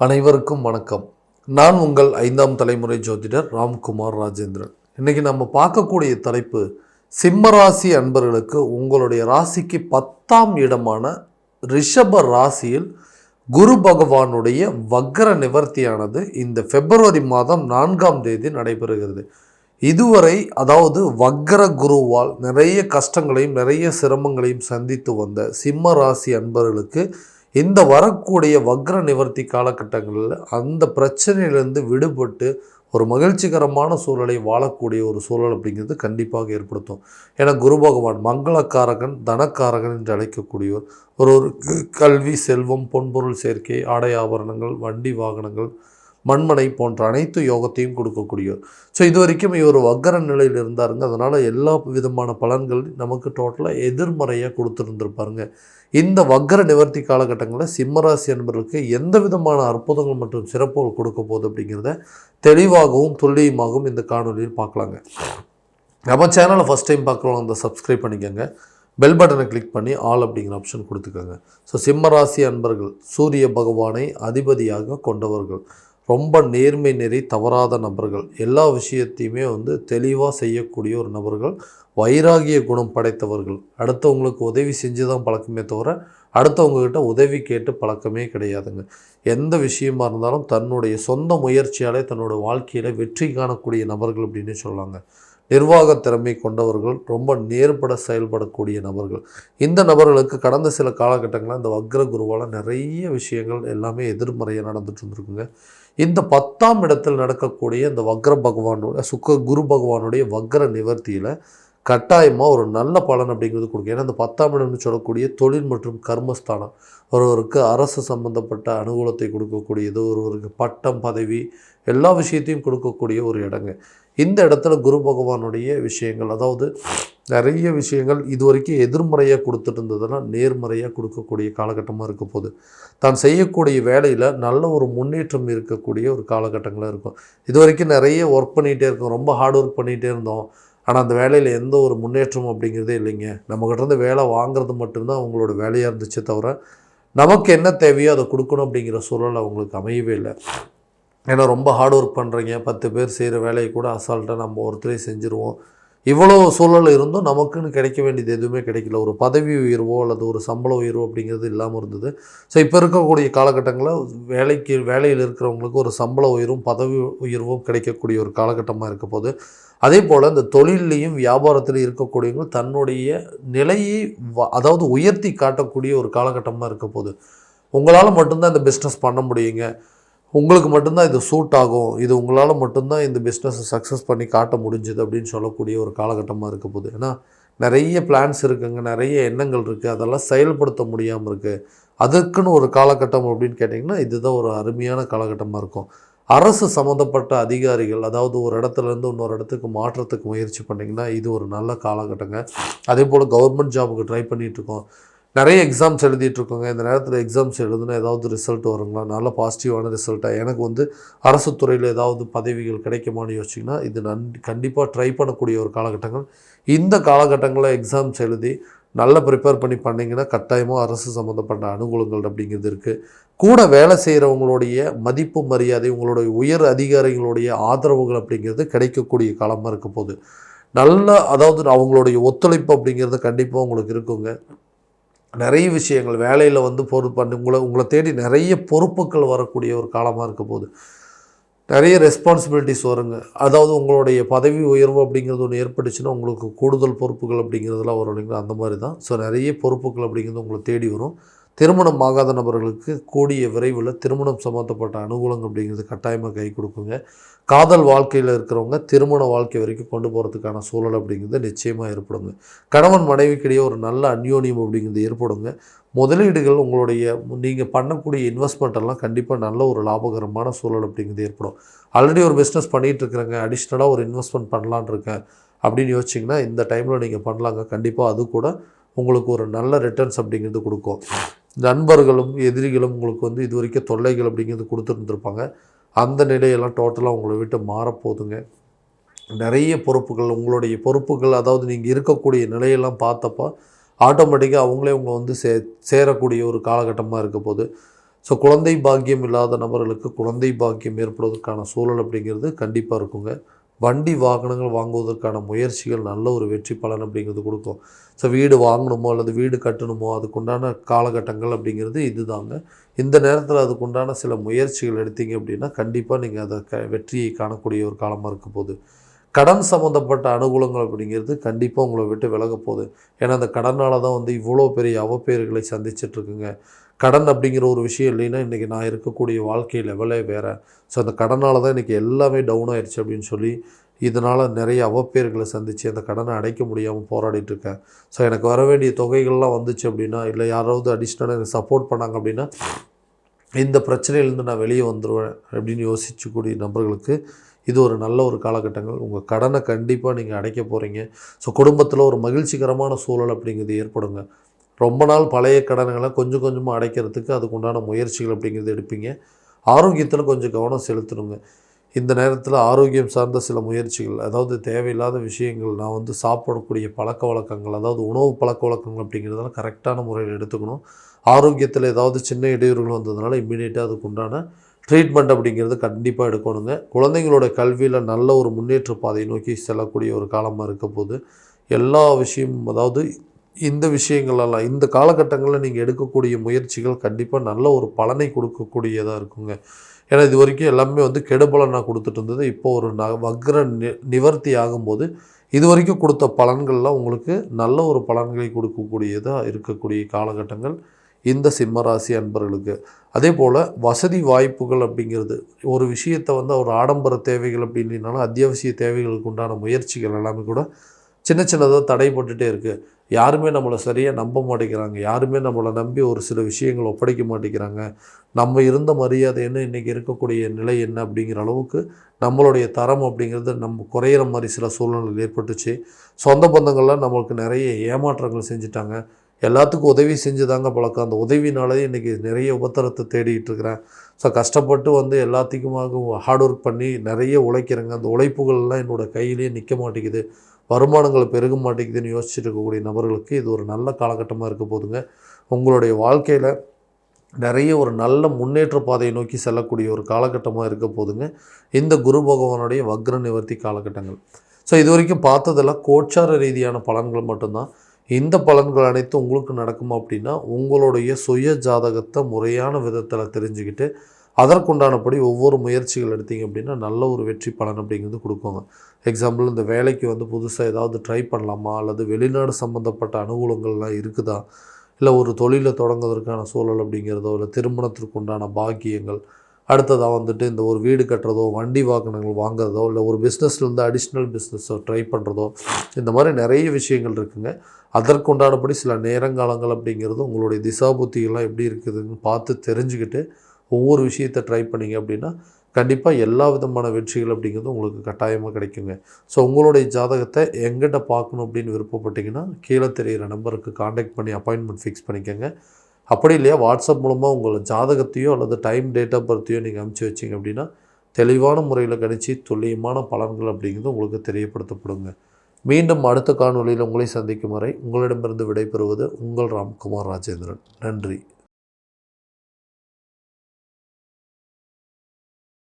அனைவருக்கும் வணக்கம். நான் உங்கள் ஐந்தாம் தலைமுறை ஜோதிடர் ராம்குமார் ராஜேந்திரன். இன்னைக்கு நம்ம பார்க்கக்கூடிய தலைப்பு சிம்ம ராசி அன்பர்களுக்கு உங்களுடைய ராசிக்கு பத்தாம் இடமான ரிஷப ராசியில் குரு பகவானுடைய வக்ர நிவர்த்தியானது இந்த பிப்ரவரி மாதம் நான்காம் தேதி நடைபெறுகிறது. இதுவரை அதாவது வக்ர குருவால் நிறைய கஷ்டங்களையும் நிறைய சிரமங்களையும் சந்தித்து வந்த சிம்ம ராசி அன்பர்களுக்கு இந்த வரக்கூடிய வக்ர நிவர்த்தி காலகட்டங்களில் அந்த பிரச்சனையிலேருந்து விடுபட்டு ஒரு மகிழ்ச்சிகரமான சூழலை வாழக்கூடிய ஒரு சூழல் அப்படிங்கிறது கண்டிப்பாக ஏற்படுத்தும். ஏன்னா குரு பகவான் மங்களக்காரகன் தனக்காரகன் என்று அழைக்கக்கூடியவர். ஒரு கல்வி செல்வம் பொன்பொருள் சேர்க்கை ஆடை ஆபரணங்கள் வண்டி வாகனங்கள் மண்மனை போன்ற அனைத்து யோகத்தையும் கொடுக்கக்கூடியவர். ஸோ இது வரைக்கும் இவர் வக்கர நிலையில் இருந்தாருங்க. அதனால் எல்லா விதமான பலன்கள் நமக்கு டோட்டலாக எதிர்மறையாக கொடுத்துருந்துருப்பாருங்க. இந்த வக்கர நிவர்த்தி காலகட்டங்களில் சிம்மராசி என்பவர்களுக்கு எந்த விதமான அற்புதங்கள் மற்றும் சிறப்புகள் கொடுக்க போகுது அப்படிங்கிறத தெளிவாகவும் துல்லியமாகவும் இந்த காணொலியில் பார்க்கலாங்க. நம்ம சேனலை ஃபஸ்ட் டைம் பார்க்குறவங்க அந்த சப்ஸ்கிரைப் பண்ணிக்கோங்க. பெல் பட்டனை கிளிக் பண்ணி ஆல் அப்படிங்கிற ஆப்ஷன் கொடுத்துக்கோங்க. ஸோ சிம்மராசி அன்பர்கள் சூரிய பகவானை அதிபதியாக கொண்டவர்கள். ரொம்ப நேர்மை நெறி தவறாத நபர்கள். எல்லா விஷயத்தையுமே வந்து தெளிவாக செய்யக்கூடிய ஒரு நபர்கள் வைராகிய குணம் படைத்தவர்கள். அடுத்தவங்களுக்கு உதவி செஞ்சு தான் பழக்கமே தவிர அடுத்தவங்கக்கிட்ட உதவி கேட்டு பழக்கமே கிடையாதுங்க. எந்த விஷயமா இருந்தாலும் தன்னுடைய சொந்த முயற்சியாலே தன்னோட வாழ்க்கையில் வெற்றி காணக்கூடிய நபர்கள் அப்படின்னு சொல்லாங்க. நிர்வாக திறமை கொண்டவர்கள் ரொம்ப நேர்பட செயல்படக்கூடிய நபர்கள். இந்த நபர்களுக்கு கடந்த சில காலகட்டங்களில் இந்த வக்ர குருவால் நிறைய விஷயங்கள் எல்லாமே எதிர்மறையாக நடந்துட்டு இருந்திருக்குங்க. இந்த பத்தாம் இடத்தில் நடக்கக்கூடிய இந்த வக்ர பகவானோட சுக்க குரு பகவானுடைய வக்ர நிவர்த்தியில் கட்டாயமாக ஒரு நல்ல பலன் அப்படிங்கிறது கொடுக்கும். ஏன்னா இந்த பத்தாம் இடம்னு சொல்லக்கூடிய தொழில் மற்றும் கர்மஸ்தானம். ஒருவருக்கு அரசு சம்பந்தப்பட்ட அனுகூலத்தை கொடுக்கக்கூடியது ஒருவருக்கு பட்டம் பதவி எல்லா விஷயத்தையும் கொடுக்கக்கூடிய ஒரு இடங்க. இந்த இடத்துல குரு பகவானுடைய விஷயங்கள் அதாவது நிறைய விஷயங்கள் இது வரைக்கும் எதிர்மறையாக கொடுத்துட்டு இருந்ததெல்லாம் நேர்மறையாக கொடுக்கக்கூடிய காலகட்டமாக இருக்க போகுது. தான் செய்யக்கூடிய வேலையில் நல்ல ஒரு முன்னேற்றம் இருக்கக்கூடிய ஒரு காலகட்டங்களாக இருக்கும். இது வரைக்கும் நிறைய ஒர்க் பண்ணிகிட்டே இருக்கோம் ரொம்ப ஹார்ட் ஒர்க் பண்ணிகிட்டே இருந்தோம். ஆனால் அந்த வேலையில் எந்த ஒரு முன்னேற்றம் அப்படிங்கிறதே இல்லைங்க. நம்மக்கிட்டேருந்து வேலை வாங்குறது மட்டும்தான் அவங்களோட வேலையாக இருந்துச்சே தவிர நமக்கு என்ன தேவையோ அதை கொடுக்கணும் அப்படிங்கிற சூழல் அவங்களுக்கு அமையவே இல்லை. ஏன்னா ரொம்ப ஹார்ட் ஒர்க் பண்ணுறீங்க பத்து பேர் செய்கிற வேலையை கூட அசால்ட்டாக நம்ம ஒருத்தரே செஞ்சுருவோம். இவ்வளோ சூழல் இருந்தும் நமக்குன்னு கிடைக்க வேண்டியது எதுவுமே கிடைக்கல. ஒரு பதவி உயர்வோ அல்லது ஒரு சம்பள உயர்வோ அப்படிங்கிறது இல்லாமல் இருந்தது. ஸோ இப்போ இருக்கக்கூடிய காலகட்டங்களில் வேலைக்கு வேலையில் இருக்கிறவங்களுக்கு ஒரு சம்பள உயர்வும் பதவி உயர்வும் கிடைக்கக்கூடிய ஒரு காலகட்டமாக இருக்க போது அதே போல் இந்த தொழிலையும் வியாபாரத்திலையும் இருக்கக்கூடியவங்க தன்னுடைய நிலையை வ- அதாவது உயர்த்தி காட்டக்கூடிய ஒரு காலகட்டமாக இருக்க போது உங்களால் மட்டும்தான் இந்த பிஸ்னஸ் பண்ண முடியுங்க. உங்களுக்கு மட்டும்தான் இது சூட் ஆகும். இது உங்களால் மட்டும்தான் இந்த பிஸ்னஸை சக்ஸஸ் பண்ணி காட்ட முடிஞ்சுது அப்படின்னு சொல்லக்கூடிய ஒரு காலகட்டமாக இருக்க போகுது. ஏன்னா நிறைய பிளான்ஸ் இருக்குங்க. நிறைய எண்ணங்கள் இருக்குது அதெல்லாம் செயல்படுத்த முடியாமல் இருக்குது அதற்குன்னு ஒரு காலகட்டம் அப்படின்னு கேட்டிங்கன்னா இதுதான் ஒரு அருமையான காலகட்டமாக இருக்கும். அரசு சம்மந்தப்பட்ட அதிகாரிகள் அதாவது ஒரு இடத்துல இருந்து இன்னொரு இடத்துக்கு மாற்றத்துக்கு முயற்சி பண்ணிங்கன்னா இது ஒரு நல்ல காலகட்டங்க. அதே போல் கவர்மெண்ட் ஜாபுக்கு ட்ரை பண்ணிகிட்ருக்கோம் நிறைய எக்ஸாம்ஸ் எழுதிட்டுருக்கோங்க. இந்த நேரத்தில் எக்ஸாம்ஸ் எழுதுனா ஏதாவது ரிசல்ட் வருங்களா? நல்ல பாசிட்டிவான ரிசல்ட்டாக எனக்கு வந்து அரசு துறையில் ஏதாவது பதவிகள் கிடைக்குமான்னு யோசிச்சிங்கன்னா இது நன் கண்டிப்பாக ட்ரை பண்ணக்கூடிய ஒரு காலகட்டங்கள். இந்த காலகட்டங்களில் எக்ஸாம்ஸ் எழுதி நல்லா ப்ரிப்பேர் பண்ணி பண்ணிங்கன்னா கட்டாயமாக அரசு சம்மந்தப்பட்ட அனுகூலங்கள் அப்படிங்கிறது இருக்குது கூட வேலை செய்கிறவங்களுடைய மதிப்பு மரியாதை உங்களுடைய உயர் அதிகாரிகளுடைய ஆதரவுகள் அப்படிங்கிறது கிடைக்கக்கூடிய காலமாக இருக்க போகுது. நல்ல அதாவது அவங்களுடைய ஒத்துழைப்பு அப்படிங்கிறது கண்டிப்பாக உங்களுக்கு இருக்குங்க. நிறைய விஷயங்கள் வேலையில் வந்து பொறுப்பு பண்ணி உங்களை உங்களை தேடி நிறைய பொறுப்புகள் வரக்கூடிய ஒரு காலமாக இருக்க போகுது. நிறைய ரெஸ்பான்சிபிலிட்டிஸ் வருங்க. அதாவது உங்களுடைய பதவி உயர்வு அப்படிங்கிறது ஒன்று ஏற்பட்டுச்சுன்னா உங்களுக்கு கூடுதல் பொறுப்புகள் அப்படிங்கிறதுலாம் வரும் இல்லைங்களா? அந்த மாதிரி தான். ஸோ நிறைய பொறுப்புகள் அப்படிங்கிறது உங்களை தேடி வரும். திருமணம் ஆகாத நபர்களுக்கு கூடிய விரைவில் திருமணம் சம்மந்தப்பட்ட அனுகூலங்கள் அப்படிங்கிறது கட்டாயமாக கை கொடுக்குங்க. காதல் வாழ்க்கையில் இருக்கிறவங்க திருமண வாழ்க்கை வரைக்கும் கொண்டு போகிறதுக்கான சூழல் அப்படிங்கிறது நிச்சயமாக ஏற்படுங்க. கணவன் மனைவிக்கிடையே ஒரு நல்ல அந்யோன்யம் அப்படிங்கிறது ஏற்படுங்க. முதலீடுகள் உங்களுடைய நீங்கள் பண்ணக்கூடிய இன்வெஸ்ட்மெண்ட் எல்லாம் கண்டிப்பாக நல்ல ஒரு லாபகரமான சூழல் அப்படிங்கிறது ஏற்படும். ஆல்ரெடி ஒரு பிஸ்னஸ் பண்ணிகிட்டு இருக்கிறேங்க. அடிஷ்னலாக ஒரு இன்வெஸ்ட்மெண்ட் பண்ணலான்னு இருக்கேன். அப்படின்னு யோசிச்சிங்கன்னா இந்த டைமில் நீங்கள் பண்ணலாங்க. கண்டிப்பாக அது கூட உங்களுக்கு ஒரு நல்ல ரிட்டர்ன்ஸ் அப்படிங்கிறது கொடுக்கும். நண்பர்களும் எதிரிகளும் உங்களுக்கு வந்து இது வரைக்கும் தொல்லைகள் அப்படிங்கிறது கொடுத்துருந்துருப்பாங்க. அந்த நிலையெல்லாம் டோட்டலாக உங்களை விட்டு மாறப்போகுதுங்க. நிறைய பொறுப்புகள் உங்களுடைய பொறுப்புகள் அதாவது நீங்கள் இருக்கக்கூடிய நிலையெல்லாம் பார்த்தப்போ ஆட்டோமேட்டிக்காக அவங்களே உங்களை வந்து சே சேரக்கூடிய ஒரு காலகட்டமாக இருக்க போது ஸோ குழந்தை பாக்கியம் இல்லாத நபர்களுக்கு குழந்தை பாக்கியம் ஏற்படுவதற்கான சூழல் அப்படிங்கிறது கண்டிப்பாக இருக்குங்க. வண்டி வாகனங்கள் வாங்குவதற்கான முயற்சிகள் நல்ல ஒரு வெற்றி பலன் அப்படிங்கிறது கொடுக்கும். ஸோ வீடு வாங்கணுமோ அல்லது வீடு கட்டணுமோ அதுக்குண்டான காலகட்டங்கள் அப்படிங்கிறது இதுதாங்க. இந்த நேரத்தில் அதுக்குண்டான சில முயற்சிகள் எடுத்தீங்க அப்படின்னா கண்டிப்பாக நீங்கள் அதை க வெற்றியை காணக்கூடிய ஒரு காலமாக இருக்க போகுது. கடன் சம்மந்தப்பட்ட அனுகூலங்கள் அப்படிங்கிறது கண்டிப்பாக உங்களை விட்டு விலக போகுது. ஏன்னா அந்த கடனால் தான் வந்து இவ்வளோ பெரிய அவப்பேறுகளை சந்திச்சிட்ருக்குங்க கடன் அப்படிங்கிற ஒரு விஷயம் இல்லைன்னா இன்றைக்கி நான் இருக்கக்கூடிய வாழ்க்கை லெவலே வேறு. ஸோ அந்த கடனால் தான் இன்றைக்கி எல்லாமே டவுன் ஆயிடுச்சு அப்படின்னு சொல்லி இதனால் நிறைய அவப்பேர்களை சந்தித்து அந்த கடனை அடைக்க முடியாமல் போராடிட்டுருக்கேன் ஸோ எனக்கு வர வேண்டிய தொகைகள்லாம் வந்துச்சு அப்படின்னா இல்லை யாராவது அடிஷ்னலாக எனக்கு சப்போர்ட் பண்ணாங்க அப்படின்னா இந்த பிரச்சனையிலேருந்து நான் வெளியே வந்துடுவேன் அப்படின்னு யோசிச்சக்கூடிய நபர்களுக்கு இது ஒரு நல்ல ஒரு காலகட்டங்கள். உங்கள் கடனை கண்டிப்பாக நீங்கள் அடைக்க போகிறீங்க ஸோ குடும்பத்தில் ஒரு மகிழ்ச்சிகரமான சூழல் அப்படிங்கிறது ஏற்படுங்க. ரொம்ப நாள் பழைய கடன்களை கொஞ்சம் கொஞ்சமாக அடைக்கிறதுக்கு அதுக்கு உண்டான முயற்சிகள் அப்படிங்கிறது எடுப்பீங்க. ஆரோக்கியத்தில் கொஞ்சம் கவனம் செலுத்தணுங்க. இந்த நேரத்தில் ஆரோக்கியம் சார்ந்த சில முயற்சிகள் அதாவது தேவையில்லாத விஷயங்கள் நான் வந்து சாப்பிடக்கூடிய பழக்க வழக்கங்கள் அதாவது உணவு பழக்க வழக்கங்கள் அப்படிங்கிறதெல்லாம் கரெக்டான முறையில் எடுத்துக்கணும். ஆரோக்கியத்தில் ஏதாவது சின்ன இடையூறுகள் வந்ததுனால இம்மிடியேட்டாக அதுக்கு உண்டான ட்ரீட்மெண்ட் அப்படிங்கிறது கண்டிப்பாக எடுக்கணுங்க. குழந்தைங்களோட கல்வியில் நல்ல ஒரு முன்னேற்ற பாதையை நோக்கி செல்லக்கூடிய ஒரு காலமாக இருக்க போது எல்லா விஷயமும் அதாவது இந்த விஷயங்களெல்லாம் இந்த காலகட்டங்களில் நீங்கள் எடுக்கக்கூடிய முயற்சிகள் கண்டிப்பாக நல்ல ஒரு பலனை கொடுக்கக்கூடியதாக இருக்குங்க. ஏன்னா இது வரைக்கும் எல்லாமே வந்து கெடுபலனாக கொடுத்துட்டு இருந்தது. இப்போ ஒரு ந வக்ர நி நிவர்த்தி ஆகும்போது இது வரைக்கும் கொடுத்த பலன்கள்லாம் உங்களுக்கு நல்ல ஒரு பலன்களை கொடுக்கக்கூடியதாக இருக்கக்கூடிய காலகட்டங்கள் இந்த சிம்மராசி அன்பர்களுக்கு. அதே போல் வசதி வாய்ப்புகள் அப்படிங்கிறது ஒரு விஷயத்தை வந்து ஒரு ஆடம்பர தேவைகள் அப்படின்னாலும் அத்தியாவசிய தேவைகளுக்கு உண்டான முயற்சிகள் எல்லாமே கூட சின்ன சின்னதாக தடைப்பட்டுட்டே இருக்குது யாருமே நம்மளை சரியாக நம்ப மாட்டேங்கிறாங்க. யாருமே நம்மளை நம்பி ஒரு சில விஷயங்கள் ஒப்படைக்க மாட்டேங்கிறாங்க. நம்ம இருந்த மரியாதை என்ன இன்றைக்கி இருக்கக்கூடிய நிலை என்ன அப்படிங்கிற அளவுக்கு நம்மளுடைய தரம் அப்படிங்கிறது நம்ம குறையிற மாதிரி சில சூழ்நிலைகள் ஏற்பட்டுச்சு. சொந்த பந்தங்கள்லாம் நம்மளுக்கு நிறைய ஏமாற்றங்கள் செஞ்சுட்டாங்க. எல்லாத்துக்கும் உதவி செஞ்சு தாங்க பழக்கம். அந்த உதவினாலே இன்றைக்கி நிறைய உபத்திரத்தை தேடிட்டு இருக்கிறேன். ஸோ கஷ்டப்பட்டு வந்து எல்லாத்துக்குமாக ஹார்ட் ஒர்க் பண்ணி நிறைய உழைக்கிறேங்க. அந்த உழைப்புகள்லாம் என்னோடய கையிலேயே நிற்க மாட்டேங்குது. வருமானங்கள் பெருக மாட்டேங்குதுன்னு யோசிச்சுட்டு இருக்கக்கூடிய நபர்களுக்கு இது ஒரு நல்ல காலகட்டமாக இருக்க போதுங்க. உங்களுடைய வாழ்க்கையில் நிறைய ஒரு நல்ல முன்னேற்ற பாதையை நோக்கி செல்லக்கூடிய ஒரு காலகட்டமாக இருக்க போதுங்க. இந்த குரு பகவானுடைய வக்ர நிவர்த்தி காலகட்டங்கள். ஸோ இது வரைக்கும் பார்த்ததெல்லாம் கோச்சார ரீதியான பலன்கள் மட்டும்தான். இந்த பலன்கள் அனைத்தும் உங்களுக்கு நடக்குமா அப்படின்னா உங்களுடைய சுய ஜாதகத்தை முறையான விதத்தில் தெரிஞ்சுக்கிட்டு அதற்குண்டானபடி ஒவ்வொரு முயற்சிகள் எடுத்தீங்க அப்படின்னா நல்ல ஒரு வெற்றி பலன் அப்படிங்கிறது கொடுக்குங்க. எக்ஸாம்பிள் இந்த வேலைக்கு வந்து புதுசாக ஏதாவது ட்ரை பண்ணலாமா? அல்லது வெளிநாடு சம்மந்தப்பட்ட அனுகூலங்கள்லாம் இருக்குதா? இல்லை ஒரு தொழிலை தொடங்குவதற்கான சூழல் அப்படிங்கிறதோ இல்லை திருமணத்திற்கு உண்டான பாக்கியங்கள் அடுத்ததாக வந்துட்டு இந்த ஒரு வீடு கட்டுறதோ வண்டி வாகனங்கள் வாங்குறதோ இல்லை ஒரு பிஸ்னஸ்லேருந்து அடிஷ்னல் பிஸ்னஸோ ட்ரை பண்ணுறதோ இந்த மாதிரி நிறைய விஷயங்கள் இருக்குங்க. அதற்குண்டானபடி சில நேரங்காலங்கள் அப்படிங்கிறது உங்களுடைய திசாபுத்திகள்லாம் எப்படி இருக்குதுன்னு பார்த்து தெரிஞ்சுக்கிட்டு ஒவ்வொரு விஷயத்தை ட்ரை பண்ணிங்க அப்படின்னா கண்டிப்பாக எல்லா விதமான வெற்றிகள் அப்படிங்கிறது உங்களுக்கு கட்டாயமாக கிடைக்குங்க. ஸோ உங்களுடைய ஜாதகத்தை எங்கிட்ட பார்க்கணும் அப்படின்னு விருப்பப்பட்டீங்கன்னா கீழே தெரிகிற நம்பருக்கு காண்டாக்ட் பண்ணி அப்பாயின்மெண்ட் ஃபிக்ஸ் பண்ணிக்கோங்க. அப்படி இல்லையா வாட்ஸ்அப் மூலமாக உங்களை ஜாதகத்தையோ அல்லது டைம் டேட் ஆஃப் பர்த்தையோ நீங்கள் அனுப்பிச்சி வச்சிங்க அப்படின்னா தெளிவான முறையில் கணிச்சு துல்லியமான பலன்கள் அப்படிங்கிறது உங்களுக்கு தெரியப்படுத்தப்படுங்க. மீண்டும் அடுத்த காணொலியில் உங்களை சந்திக்கும் வரை உங்களிடமிருந்து விடைபெறுவது உங்கள் ராம்குமார் ராஜேந்திரன். நன்றி.